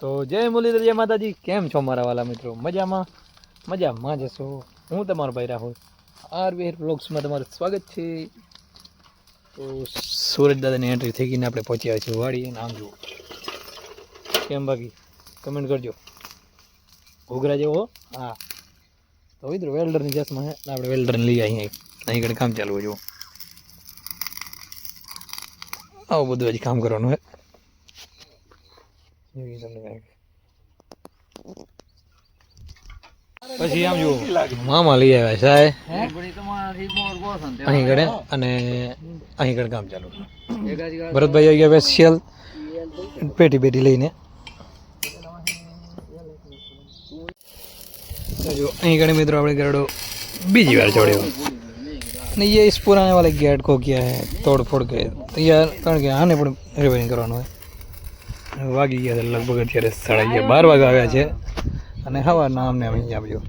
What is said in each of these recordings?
તો જય મુરલીધર, જય માતાજી. કેમ છો મારા વાલા મિત્રો? મજામાં? મજામાં જશો હું તમારો ભાઈ રાહુલ. આરવીઆર બ્લોગ્સમાં તમારું સ્વાગત છે. તો સુરજ દાદાની એન્ટ્રી થઈ ગઈને આપણે પહોંચ્યા છીએ વાડી અને આમ જુઓ. કેમ બાકી? કમેન્ટ કરજો. ઘોઘરા જેવો હો? તો મિત્રો, વેલ્ડરની ચશ્મા છે આપણે વેલ્ડરને લઈ અહીંયા અહીં. કામ ચાલુ હોય, જુઓ. આવું બધું હજી કામ કરવાનું હે. ન્યુ ઇઝમ પછી આમ જુઓ મામા લઈ આવ્યા સાહેબ અહીં ગળે અને અહીં ગળે કામ ચાલુ ભરતભાઈ આવી ગયા સ્પેશિયલ પેટી પેટી લઈને જો અહીં ગળે મિત્રો આપણે ગરડો બીજી વાર જોડ્યો અને એ ઇસ પુરાને ગેટ કો ગયા હે તોડફોડ કરે તો યાર કારણ કે આને પણ રિપેરિંગ કરવાનું હોય વાગી ગયા છે. લગભગ અત્યારે સાડા અગિયાર બાર વાગે આવ્યા છે. અને હવારના અમને અહીં આપજો.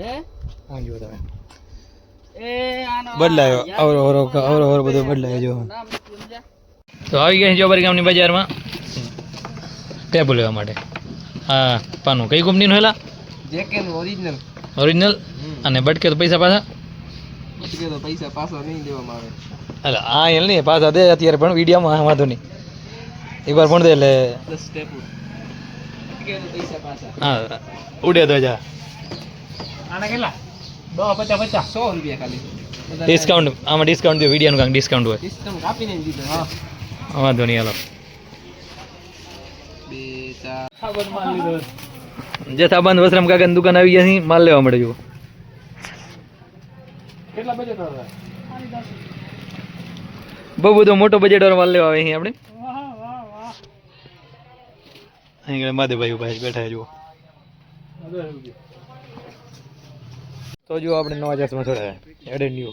હા? જુઓ તમે. બદલાયો. અવરો અવરો અવરો અવરો બધો બદલાયો જો તો આવી ગયા જોબરી ગામની બજારમાં. ટેબલ લેવા માટે. હા પાનું. કઈ કંપનીનું હેલા? જેકેન ઓરિજિનલ ઓરિજિનલ અને બટકે તો પૈસા પાછા? તો પૈસા પાછા નહીં દેવામાં આવે. એટલે આ એલ નહીં પાછા દે અત્યારે પણ વિડીયોમાં વાંધો નહીં. એકવાર પણ દે એટલે. હા ઉડે તો જા. આના કેટલા? દો પચાસ પચાસ. સો રૂપિયા ખાલી. ડિસ્કાઉન્ટ આમાં ડિસ્કાઉન્ટ દો વિડીયાનું કાંઈક ડિસ્કાઉન્ટ હોય. ડિસ્કાઉન્ટ આપીને દીધો. હા. વાંધો નહીં હાલો. બે ચાર. જથાબંધ વસરામ કાકાની દુકાન આવી ગયા છે માલ લેવા મળે જુઓ કેટલા બજેટ બહુ બધો મોટો બજેટ વાળો માલ લેવા આવે અહીં આપણે. અહીં આગળ માધેભાઈ ઊભા બેઠા જુઓ. તો જો આપણે નવા ચશ્મા થોડા એડેડ ન્યુ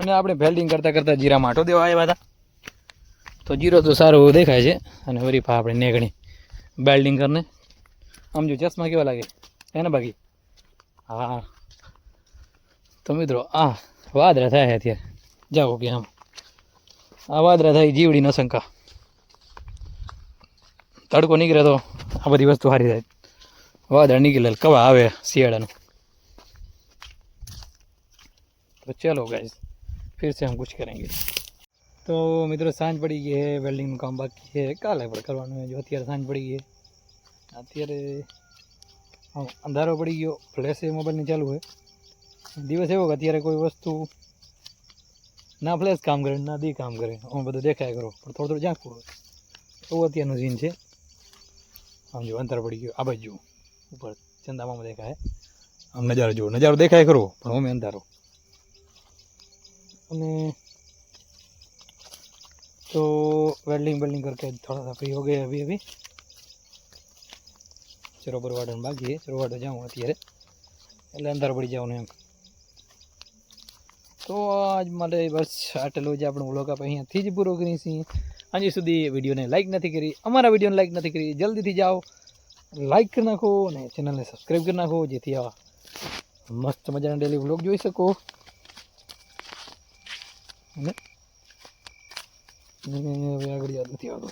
અને આપણે ફેલ્ડિંગ કરતાં કરતાં જીરા માટો દેવા આવ્યા હતા. તો જીરો તો સારો એવો દેખાય છે, અને પા આપણે નેગણી બેલ્ડિંગ કરીને. આમ જો ચશ્મા કેવા લાગે? હે ને બાકી? હા. તો મિત્રો, આ વાદરા થાય અત્યારે. જાઓ કે આમ. આ વાદરા થાય જીવડી ન શંકા. તડકો નીકળે તો આ બધી વસ્તુ સારી થાય વાદળ નીકળે કવા આવે શિયાળાનું. તો ચાલો ગાઈઝ ફિર સે હમ કુછ કરેંગે. તો મિત્રો સાંજ પડી ગઈ છે વેલ્ડિંગનું કામ બાકી છે કાલે પણ કરવાનું જો અત્યારે સાંજ પડી ગઈ અત્યારે અંધારો પડી ગયો ફ્લેશે મોબાઈલની ચાલુ હોય દિવસ એવો કે અત્યારે કોઈ વસ્તુ ના ફ્લેશ કામ કરે, ના દી કામ કરે. હું બધું દેખાય કરો, પણ થોડું થોડું ઝાંકવું એવું અત્યારનું સીન છે. આમ જો અંતર પડી ગયો આ બાજુ ઉપર ચંદામાં દેખાય આમ નજારો જુઓ નજારો દેખાય ખરો પણ અમે અંધારો અને तो वेल्डिंग वेल्डिंग करके थोड़ा सा फ्री हो गए अभी अभी ચરોબર વાડન બાકી છે ચરોવાડો જાઉં અત્યારે એટલે અંદર પડી જવાનું એમ તો આજ માટે બસ આટલું જ આપણું વ્લોગ આપણે અહીંયાથી જ પૂરો કરી છીએ. હજી સુધી વિડીયોને લાઈક નથી કરી, અમારા વિડીયોને લાઈક નથી કરી, જલ્દીથી જાઓ લાઈક કરી નાખો અને ચેનલને સબસ્ક્રાઈબ કરી નાખો, જેથી આવા મસ્ત મજાના ડેલી વ્લોગ જોઈ શકો. અને હવે આગળ યાદ નથી આવતો.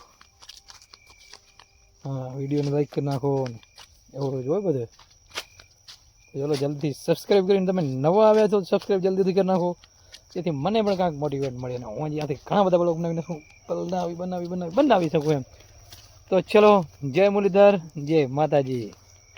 હા, વિડીયોને લાઈક કરી નાખો એવું જ હોય બધે. ચલો જલ્દી સબસ્ક્રાઈબ કરીને તમે નવા આવ્યા છો સબસ્ક્રાઈબ જલ્દીથી કરી નાખો. જેથી મને પણ કાંઈક મોટિવેટ મળે અને હું જ્યાંથી ઘણા બધા બ્લોગ બનાવીને શું બનાવી બનાવી બનાવી બનાવી શકું એમ. તો ચલો, જય મુરલીધર, જય માતાજી.